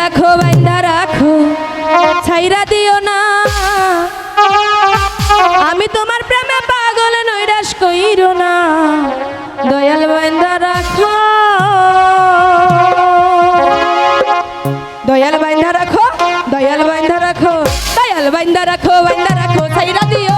রাখো, বাইন্দা রাখো, ছাইরা দিও না। আমি তোমার প্রেমে পাগল, নৈরাশ কইরো না। দয়াল বাইন্দা রাখো। দয়াল বাইন্দা রাখো, দয়াল বাইন্দা রাখো, দয়াল বাইন্দা রাখো বাইন্দা রাখো, ছাইরা দিও